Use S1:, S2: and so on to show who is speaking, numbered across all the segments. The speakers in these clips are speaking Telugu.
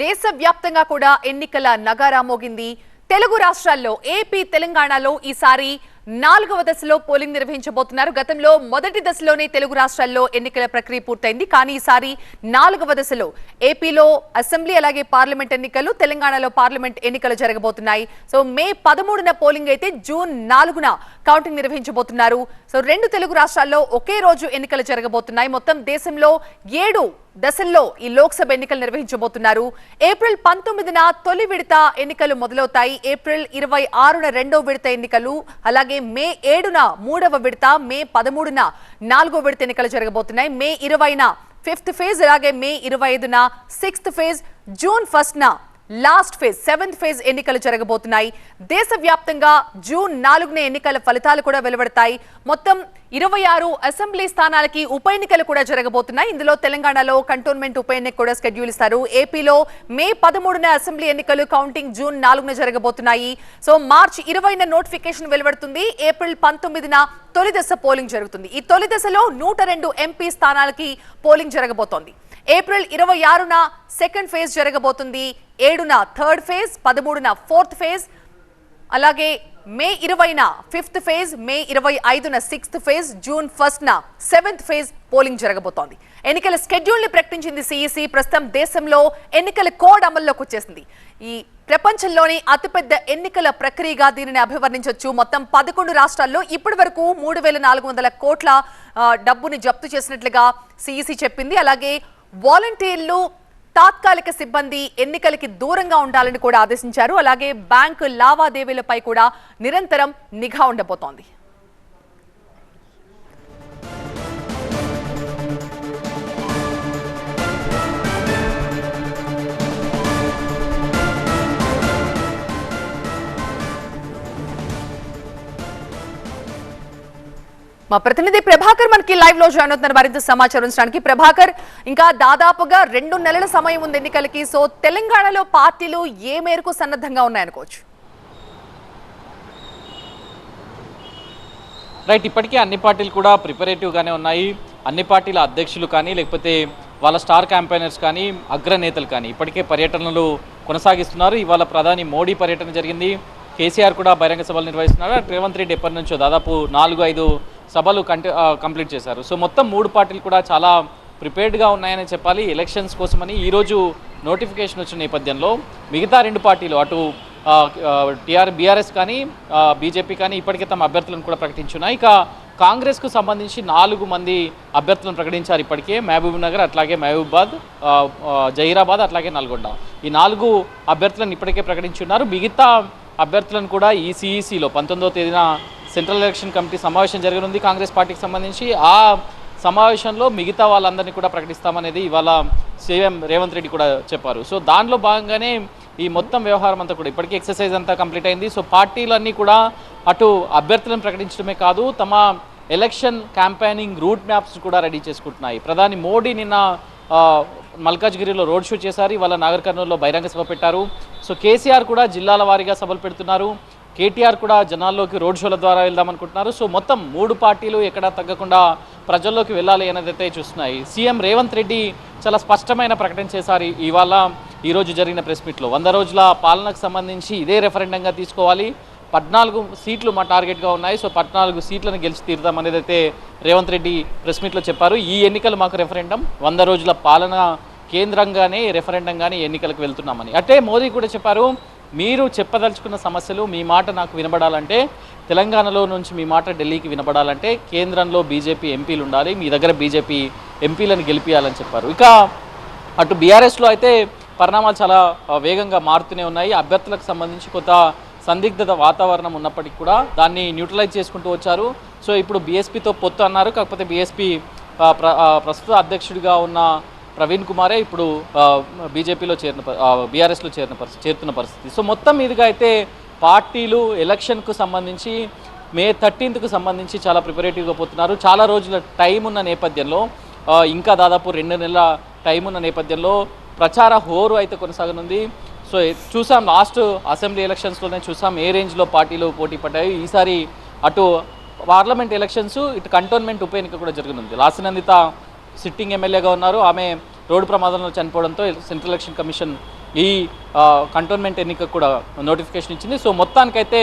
S1: దేశవ్యాప్తంగా కూడా ఎన్నికల నగారా మోగింది. తెలుగు రాష్ట్రాల్లో ఏపీ తెలంగాణలో ఈసారి నాలుగవ దశలో పోలింగ్ నిర్వహించబోతున్నారు. గతంలో మొదటి దశలోనే తెలుగు రాష్ట్రాల్లో ఎన్నికల ప్రక్రియ పూర్తయింది. కానీ ఈసారి నాలుగవ దశలో ఏపీలో అసెంబ్లీ అలాగే పార్లమెంట్ ఎన్నికలు తెలంగాణలో పార్లమెంట్ ఎన్నికలు జరగబోతున్నాయి. సో మే పదమూడున పోలింగ్ అయితే జూన్ నాలుగున కౌంటింగ్ నిర్వహించబోతున్నారు. సో రెండు తెలుగు రాష్ట్రాల్లో ఒకే రోజు ఎన్నికలు జరగబోతున్నాయి. మొత్తం దేశంలో ఏడు దశల్లో ఈ లోక్సభ ఎన్నికలు నిర్వహించబోతున్నారు. ఏప్రిల్ పంతొమ్మిదిన తొలి విడత ఎన్నికలు మొదలవుతాయి. ఏప్రిల్ ఇరవై ఆరున రెండో విడత ఎన్నికలు అలాగే మే ఏడున మూడవ విడత మే పదమూడున నాలుగో విడత ఎన్నికలు జరగబోతున్నాయి. మే ఇరవైన ఫిఫ్త్ ఫేజ్ అలాగే మే ఇరవై ఐదున సిక్స్త్ ఫేజ్ జూన్ ఫస్ట్న లాస్ట్ ఫేజ్ సెవెంత్ ఫేజ్ ఎన్నికలు జరగబోతున్నాయి. దేశవ్యాప్తంగా జూన్ నాలుగున ఎన్నికల ఫలితాలు కూడా వెలువడతాయి. మొత్తం ఇరవై ఆరు అసెంబ్లీ స్థానాలకి ఉప ఎన్నికలు కూడా జరగబోతున్నాయి. ఇందులో తెలంగాణలో కంటోన్మెంట్ ఉప ఎన్నిక కూడా షెడ్యూల్ ఇస్తారు. ఏపీలో మే పదమూడున అసెంబ్లీ ఎన్నికలు కౌంటింగ్ జూన్ నాలుగున జరగబోతున్నాయి. సో మార్చ్ ఇరవైన నోటిఫికేషన్ వెలువడుతుంది. ఏప్రిల్ పంతొమ్మిదిన తొలి దశ పోలింగ్ జరుగుతుంది. ఈ తొలి దశలో నూట రెండు ఎంపీ స్థానాలకి పోలింగ్ జరగబోతోంది. ఏప్రిల్ ఇరవై ఆరున సెకండ్ ఫేజ్ జరగబోతుంది. ఏడున థర్డ్ ఫేజ్ పదమూడున ఫోర్త్ ఫేజ్ అలాగే మే ఇరవైన ఫిఫ్త్ ఫేజ్ మే ఇరవై ఐదున సిక్స్త్ ఫేజ్ జూన్ ఫస్ట్న సెవెంత్ ఫేజ్ పోలింగ్ జరగబోతోంది. ఎన్నికల షెడ్యూల్ని ప్రకటించింది సిఈసి ప్రస్తుతం దేశంలో ఎన్నికల కోడ్ అమల్లోకి వచ్చేసింది. ఈ ప్రపంచంలోని అతిపెద్ద ఎన్నికల ప్రక్రియగా దీనిని అభివర్ణించవచ్చు మొత్తం పదకొండు రాష్ట్రాల్లో ఇప్పటి వరకు మూడు వేల నాలుగు వందల కోట్ల డబ్బుని జప్తు చేసినట్లుగా సిఈసి చెప్పింది. అలాగే వాలంటీర్లు తాత్కాలిక సిబ్బంది ఎన్నికలకి దూరంగా ఉండాలని కూడా ఆదేశించారు. అలాగే బ్యాంకు లావాదేవీలపై కూడా నిరంతరం నిఘా ఉండబోతోంది. మా ప్రతినిధి ప్రభాకర్ మనకి లైవ్లో జాయిన్ అవుతున్నారు. మరింత సమాచారం ఉంచడానికి ప్రభాకర్ ఇంకా దాదాపుగా రెండు నెలల సమయం ఉంది ఎన్నికలకి. సో తెలంగాణలో పార్టీలు ఏ మేరకు సన్నద్ధంగా ఉన్నాయనుకోవచ్చు
S2: రైట్ ఇప్పటికీ అన్ని పార్టీలు కూడా ప్రిపరేటివ్గానే ఉన్నాయి. అన్ని పార్టీల అధ్యక్షులు కానీ లేకపోతే వాళ్ళ స్టార్ క్యాంపెయినర్స్ కానీ అగ్రనేతలు కానీ ఇప్పటికే పర్యటనలు కొనసాగిస్తున్నారు. ఇవాళ ప్రధాని మోడీ పర్యటన జరిగింది. కేసీఆర్ కూడా బహిరంగ సభలు నిర్వహిస్తున్నారు. రేవంత్ రెడ్డి ఎప్పటి నుంచో దాదాపు నాలుగు ఐదు సభలు కంటి కంప్లీట్ చేశారు. సో మొత్తం మూడు పార్టీలు కూడా చాలా ప్రిపేర్డ్గా ఉన్నాయని చెప్పాలి. ఎలక్షన్స్ కోసమని ఈరోజు నోటిఫికేషన్ వచ్చిన నేపథ్యంలో మిగతా రెండు పార్టీలు అటు టీఆర్ బీఆర్ఎస్ కానీ బీజేపీ కానీ ఇప్పటికే తమ అభ్యర్థులను కూడా ప్రకటించున్నాయి. ఇక కాంగ్రెస్కు సంబంధించి నాలుగు మంది అభ్యర్థులను ప్రకటించారు ఇప్పటికే. మహబూబ్ నగర్ అట్లాగే మహబూబాద్ జహీరాబాద్ అట్లాగే నల్గొండ. ఈ నాలుగు అభ్యర్థులను ఇప్పటికే ప్రకటించున్నారు. మిగతా అభ్యర్థులను కూడా ఈసీఈసీలో పంతొమ్మిదో తేదీన సెంట్రల్ ఎలక్షన్ కమిటీ సమావేశం జరగనుంది కాంగ్రెస్ పార్టీకి సంబంధించి. ఆ సమావేశంలో మిగతా వాళ్ళందరినీ కూడా ప్రకటిస్తామనేది ఇవాళ సీఎం రేవంత్ రెడ్డి కూడా చెప్పారు. సో దానిలో భాగంగానే ఈ మొత్తం వ్యవహారం అంతా కూడా ఇప్పటికీ ఎక్సర్సైజ్ అంతా కంప్లీట్ అయింది. సో పార్టీలన్నీ కూడా అటు అభ్యర్థులను ప్రకటించడమే కాదు తమ ఎలక్షన్ క్యాంపెయినింగ్ రూట్ మ్యాప్స్ కూడా రెడీ చేసుకుంటున్నాయి. ప్రధాని మోడీ నిన్న మల్కాజ్గిరిలో రోడ్ షో చేశారు. ఇవాళ నాగర్ కర్నూలులో బహిరంగ సభ పెట్టారు. సో కేసీఆర్ కూడా జిల్లాల వారీగా సభలు పెడుతున్నారు. కేటీఆర్ కూడా జనాల్లోకి రోడ్ షోల ద్వారా వెళ్దాం అనుకుంటున్నారు సో మొత్తం మూడు పార్టీలు ఎక్కడా తగ్గకుండా ప్రజల్లోకి వెళ్ళాలి అనేదైతే చూస్తున్నాయి. సీఎం రేవంత్ రెడ్డి చాలా స్పష్టమైన ప్రకటన చేశారు. ఇవాళ ఈరోజు జరిగిన ప్రెస్ మీట్లో. వంద రోజుల పాలనకు సంబంధించి ఇదే రెఫరెండంగా తీసుకోవాలి. పద్నాలుగు సీట్లు మా టార్గెట్గా ఉన్నాయి. సో పద్నాలుగు సీట్లను గెలిచి తీరుదాం అనేది అయితే రేవంత్ రెడ్డి ప్రెస్ మీట్లో చెప్పారు. ఈ ఎన్నికలు మాకు రెఫరెండం వంద రోజుల పాలన కేంద్రంగానే రెఫరెండంగానే ఎన్నికలకు వెళ్తున్నామని. అంటే మోదీ కూడా చెప్పారు మీరు చెప్పదలుచుకున్న సమస్యలు మీ మాట నాకు వినబడాలంటే తెలంగాణలో నుంచి మీ మాట ఢిల్లీకి వినబడాలంటే కేంద్రంలో బీజేపీ ఎంపీలు ఉండాలి మీ దగ్గర బీజేపీ ఎంపీలను గెలిపియాలని చెప్పారు. ఇక అటు బీఆర్ఎస్లో అయితే పరిణామాలు చాలా వేగంగా మారుతూనే ఉన్నాయి. అభ్యర్థులకు సంబంధించి కొత్త సందిగ్ధత వాతావరణం ఉన్నప్పటికీ కూడా దాన్ని న్యూట్రలైజ్ చేసుకుంటూ వచ్చారు. సో ఇప్పుడు బీఎస్పీతో పొత్తు అన్నారు. కాకపోతే బీఎస్పీ ప్రస్తుత అధ్యక్షుడిగా ఉన్న ప్రవీణ్ కుమారే ఇప్పుడు బీజేపీలో చేరిన బీఆర్ఎస్లో చేరిన పరిస్థితి చేరుతున్న పరిస్థితి. సో మొత్తం మీదుగా అయితే పార్టీలు ఎలక్షన్కు సంబంధించి మే థర్టీన్త్కు సంబంధించి చాలా ప్రిపరేటివ్గా పోతున్నారు. చాలా రోజుల టైం ఉన్న నేపథ్యంలో ఇంకా దాదాపు రెండు నెలల టైం ఉన్న నేపథ్యంలో ప్రచార హోరు అయితే కొనసాగనుంది. సో చూసాం లాస్ట్ అసెంబ్లీ ఎలక్షన్స్లోనే చూసాం ఏ రేంజ్లో పార్టీలు పోటీ పడ్డాయి. ఈసారి అటు పార్లమెంట్ ఎలక్షన్స్ ఇటు కంటోన్మెంట్ ఉప ఎన్నిక కూడా జరగనుంది. నందిత సిట్టింగ్ ఎమ్మెల్యేగా ఉన్నారు. ఆమె రోడ్డు ప్రమాదంలో చనిపోవడంతో సెంట్రల్ ఎలక్షన్ కమిషన్ ఈ కంటోన్మెంట్ ఎన్నిక కూడా నోటిఫికేషన్ ఇచ్చింది. సో మొత్తానికైతే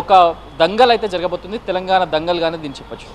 S2: ఒక దంగల్ అయితే జరగబోతుంది. తెలంగాణ దంగల్ గానే దీన్ని చెప్పొచ్చు